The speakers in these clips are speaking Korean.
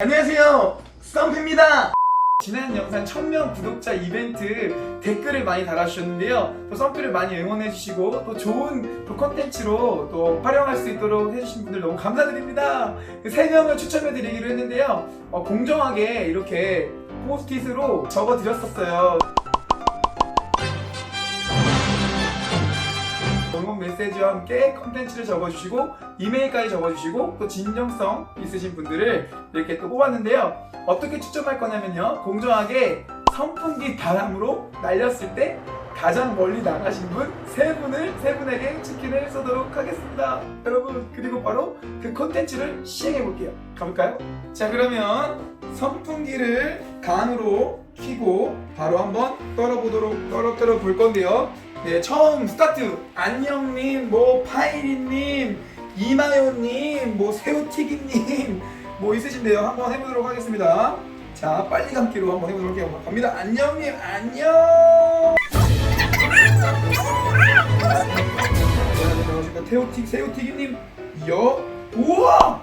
안녕하세요. 썸프입니다. 지난 영상 1000명 구독자 이벤트 댓글을 많이 달아주셨는데요. 또 썸프를 많이 응원해주시고 또 좋은 또 컨텐츠로 또 활용할 수 있도록 해주신 분들 너무 감사드립니다. 3명을 추천해드리기로 했는데요. 어, 공정하게 이렇게 포스트잇으로 적어드렸었어요 응원 메시지와 함께 컨텐츠를 적어주시고 이메일까지 적어주시고 또 진정성 있으신 분들을 이렇게 또 뽑았는데요. 어떻게 추첨할 거냐면요. 공정하게 선풍기 바람으로 날렸을 때 가장 멀리 나가신 분 세 분을 세 분에게 치킨을 쏘도록 하겠습니다. 여러분 그리고 바로 그 컨텐츠를 시행해 볼게요. 가볼까요? 자 그러면 선풍기를 간으로 켜고 바로 한번 떨어보도록 떨어뜨려 볼 건데요 네, 처음 스타트 안녕님, 뭐 파이리님, 이마요님, 뭐 새우튀김님 뭐 있으신데요. 한번 해보도록 하겠습니다. 자, 빨리 감기로 한번 해보도록 할게요. 갑니다. 안녕님, 안녕. 태우튀 새우튀김님, 여, 우와.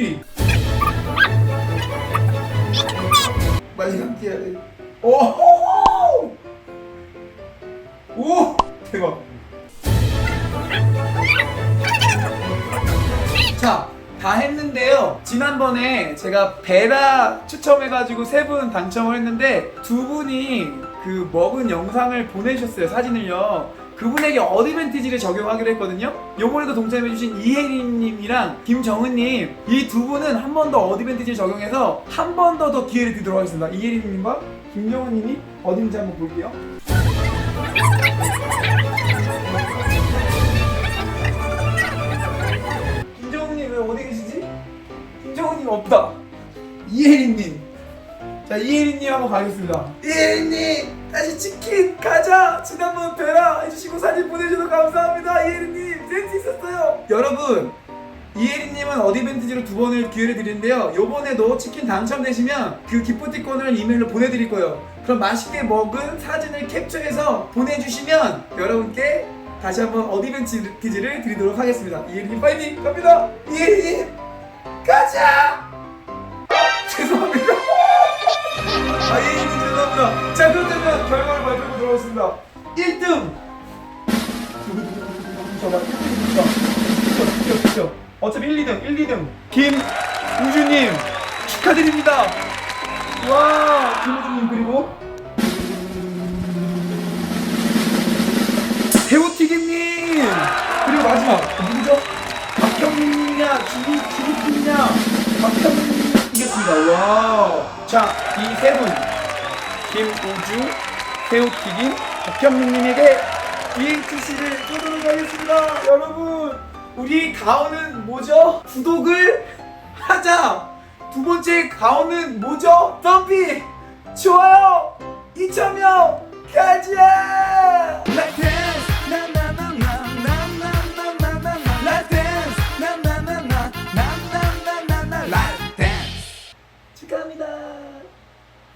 1위. 빨리 감기해야 돼. 오! 오! 대박. 자, 다 했는데요. 지난번에 제가 베라 추첨해가지고 세 분 당첨을 했는데 두 분이 그 먹은 영상을 보내주셨어요. 사진을요. 그분에게 어드밴티지를 적용하기로 했거든요. 요번에도 동참해주신 이혜린님이랑 김정은님 이 두 분은 한 번 더 어드밴티지를 적용해서 한 번 더 더 기회를 드리도록 하겠습니다. 이혜린님과 김정은님이 어딘지 한번 볼게요. 김정은님 왜 어디 계시지? 김정은님 없다. 이혜린님. 자 이혜린님 한번 가겠습니다. 이혜린님 다시 치킨 가자. 지난번 베라 해주시고 사진 보내주셔서 감사합니다. 이혜린님 센스 있었어요. 여러분 이혜린님은 어디벤트지로 두 번을 기회를 드리는데요. 요번에도 치킨 당첨되시면 그 기프티콘을 이메일로 보내드릴 거예요. 그럼 맛있게 먹은 사진을 캡처해서 보내주시면 여러분께 다시 한번 어디벤트지를 드리도록 하겠습니다. 이혜린님 파이팅 갑니다. 이혜린님 가자. 자, 그렇다면 결과를 발표하도록 하겠습니다. 1등! 잠깐만, 1등입니까? 그쵸, 그쵸. 어차피 1, 2등, 1, 2등. 김우주님, 축하드립니다. 와, 김우주님, 그리고. 새우튀김님! 그리고 마지막, 누구죠? 박형민이냐, 주리, 주리팀이냐, 박형민 이겼습니다. 와우. 자, 이 세 분. 김우주, 새우튀김, 박현민님에게 EHC를 쏘도록 하겠습니다. 여러분, 우리 가오는 뭐죠? 구독을 하자. 두 번째 가오는 뭐죠? 덤비, 좋아요, 2,000명, 가자!